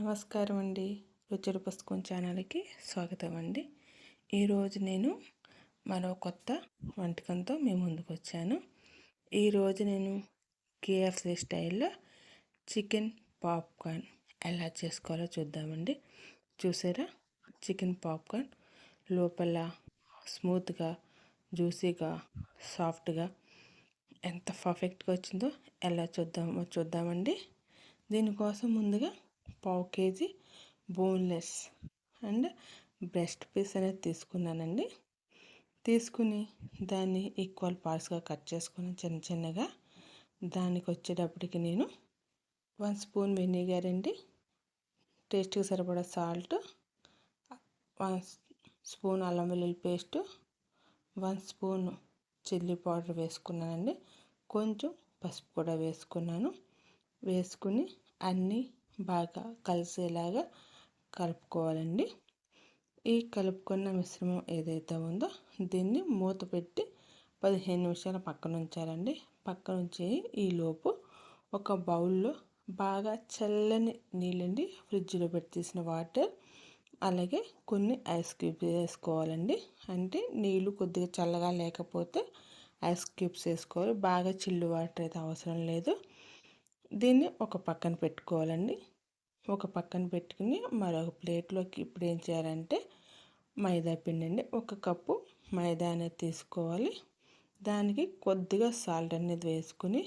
నమస్కారం అండి. రుచుల పుస్తకం ఛానల్కి స్వాగతం అండి. ఈరోజు నేను మరో కొత్త వంటకంతో మీ ముందుకు వచ్చాను. ఈరోజు నేను కేఎఫ్సి స్టైల్లో చికెన్ పాప్కార్న్ ఎలా చేసుకోవాలో చూద్దామండి. చూసారా? చికెన్ పాప్కార్న్ లోపల స్మూత్గా జ్యూసీగా సాఫ్ట్గా ఎంత పర్ఫెక్ట్గా వచ్చిందో ఎలా చూద్దామో చూద్దామండి. దీనికోసం ముందుగా పావు KG boneless and breast piece అనేది తీసుకున్నానండి. తీసుకుని దాన్ని ఈక్వల్ పార్ట్స్గా కట్ చేసుకుని చిన్న చిన్నగా దానికి వచ్చేటప్పటికి నేను వన్ స్పూన్ వెనిగర్ అండి టేస్ట్కి సరిపడా సాల్ట్ వన్ స్పూన్ అల్లం వెల్లుల్లి paste one spoon chilli powder వేసుకున్నానండి. కొంచెం పసుపు కూడా వేసుకున్నాను. వేసుకుని అన్నీ బాగా కలిసేలాగా కలుపుకోవాలండి. ఈ కలుపుకున్న మిశ్రమం ఏదైతే ఉందో దీన్ని మూత పెట్టి పదిహేను నిమిషాలు పక్కన ఉంచాలండి. పక్కన ఉంచి ఈలోపు ఒక బౌల్లో బాగా చల్లని నీళ్ళండి ఫ్రిడ్జ్లో పెట్టి తీసిన వాటర్ అలాగే కొన్ని ఐస్ క్యూబ్స్ వేసుకోవాలండి. అంటే నీళ్ళు కొద్దిగా చల్లగా లేకపోతే ఐస్ క్యూబ్స్ వేసుకోవాలి. బాగా చిల్లు వాటర్ అయితే అవసరం లేదు. దీన్ని ఒక పక్కన పెట్టుకోవాలండి. ఒక పక్కన పెట్టుకుని మరొక ప్లేట్లోకి ఇప్పుడు ఏం చేయాలంటే మైదా పిండి అండి. ఒక కప్పు మైదా అనేది తీసుకోవాలి. దానికి కొద్దిగా సాల్ట్ అనేది వేసుకుని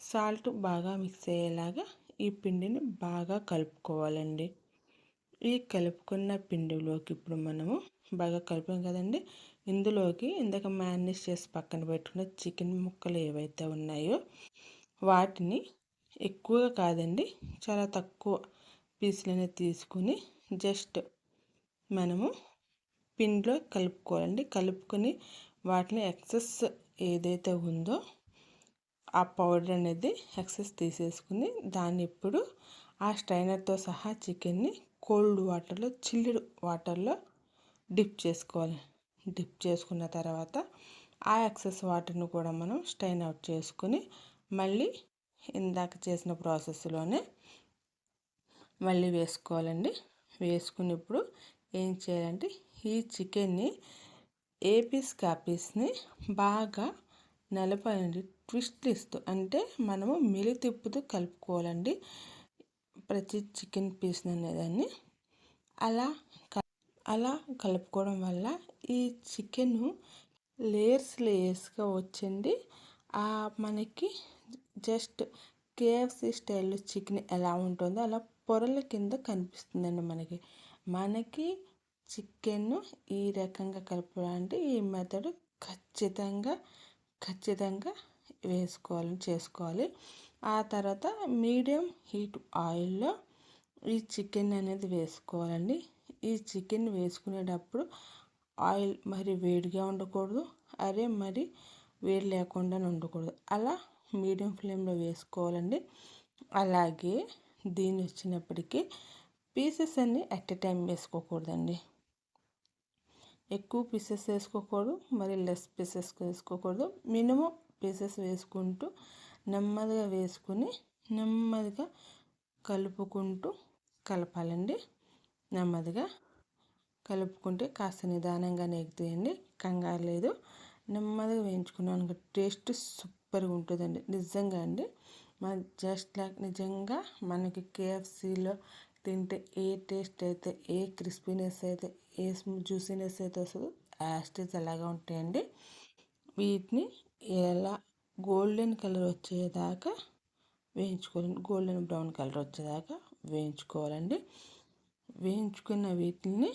సాల్ట్ బాగా మిక్స్ అయ్యేలాగా ఈ పిండిని బాగా కలుపుకోవాలండి. ఈ కలుపుకున్న పిండిలోకి ఇప్పుడు మనము బాగా కలిపాం కదండి. ఇందులోకి ఇందాక మ్యారినేట్ చేసి పక్కన పెట్టుకున్న చికెన్ ముక్కలు ఏవైతే ఉన్నాయో వాటిని ఎక్కువగా కాదండి. చాలా తక్కువ పీసులనే తీసుకుని జస్ట్ మనము పిండిలో కలుపుకోవాలండి. కలుపుకొని వాటిని ఎక్సెస్ ఏదైతే ఉందో ఆ పౌడర్ అనేది ఎక్సెస్ తీసేసుకుని దాన్ని ఇప్పుడు ఆ స్ట్రైనర్తో సహా చికెన్ని కోల్డ్ వాటర్లో చిల్లుడు వాటర్లో డిప్ చేసుకోవాలి. డిప్ చేసుకున్న తర్వాత ఆ ఎక్సెస్ వాటర్ను కూడా మనం స్ట్రైన్ అవుట్ చేసుకుని మళ్ళీ ఇందాక చేసిన ప్రాసెస్లోనే మళ్ళీ వేసుకోవాలండి. వేసుకుని ఇప్పుడు ఏం చేయాలంటే ఈ చికెన్ని ఏ పీస్ కా పీస్ని బాగా నలపాలండి. ట్విస్ట్ ఇస్తూ అంటే మనము మిలి తిప్పుతూ కలుపుకోవాలండి ప్రతి చికెన్ పీస్ అనేదాన్ని. అలా అలా కలుపుకోవడం వల్ల ఈ చికెన్ లేయర్స్ లేయర్స్గా వచ్చండి మనకి జస్ట్ కేఎఫ్సి స్టైల్లో చికెన్ ఎలా ఉంటుందో అలా పొరల కింద కనిపిస్తుందండి మనకి. మనకి చికెన్ ఈ రకంగా కలపాలంటే ఈ మెథడ్ ఖచ్చితంగా ఖచ్చితంగా వేసుకోవాలి చేసుకోవాలి. ఆ తర్వాత మీడియం హీట్ ఆయిల్లో ఈ చికెన్ అనేది వేసుకోవాలండి. ఈ చికెన్ వేసుకునేటప్పుడు ఆయిల్ మరి వేడిగా ఉండకూడదు అరే మరి వేడి లేకుండా ఉండకూడదు. అలా మీడియం ఫ్లేమ్లో వేసుకోవాలండి. అలాగే దీని వచ్చినప్పటికీ పీసెస్ అన్నీ అట్ ఎ టైం వేసుకోకూడదండి. ఎక్కువ పీసెస్ వేసుకోకూడదు మరి లెస్ పీసెస్ వేసుకోకూడదు. మినిమం పీసెస్ వేసుకుంటూ నెమ్మదిగా వేసుకుని నెమ్మదిగా కలుపుకుంటూ కలపాలండి. నెమ్మదిగా కలుపుకుంటే కాస్త నిదానంగా నెగ్గుతాయండి కంగారు లేదు. నెమ్మదిగా వేయించుకున్నాను టేస్ట్ సూపర్గా ఉంటుందండి. నిజంగా అండి మన జస్ట్ లైక్ నిజంగా మనకి కేఎఫ్సీలో తింటే ఏ టేస్ట్ అయితే ఏ క్రిస్పీనెస్ అయితే ఏ జ్యూసీనెస్ అయితే వస్తుందో యాస్టేజ్ అలాగా ఉంటాయండి. వీటిని ఎలా గోల్డెన్ కలర్ వచ్చేదాకా వేయించుకోవాలండి గోల్డెన్ బ్రౌన్ కలర్ వచ్చేదాకా వేయించుకోవాలండి. వేయించుకున్న వీటిని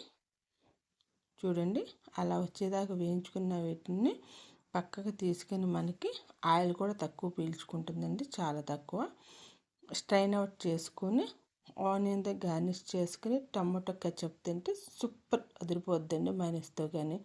చూడండి. అలా వచ్చేదాకా వేయించుకున్న వీటిని పక్కకు తీసుకొని మనకి ఆయిల్ కూడా తక్కువ పీల్చుకుంటుందండి చాలా తక్కువ. స్ట్రైన్ అవుట్ చేసుకొని ఆనియన్తో గార్నిష్ చేసుకుని టమాటో కచప్ తింటే సూపర్ అదిరిపోద్దండి మైనస్తో కానీ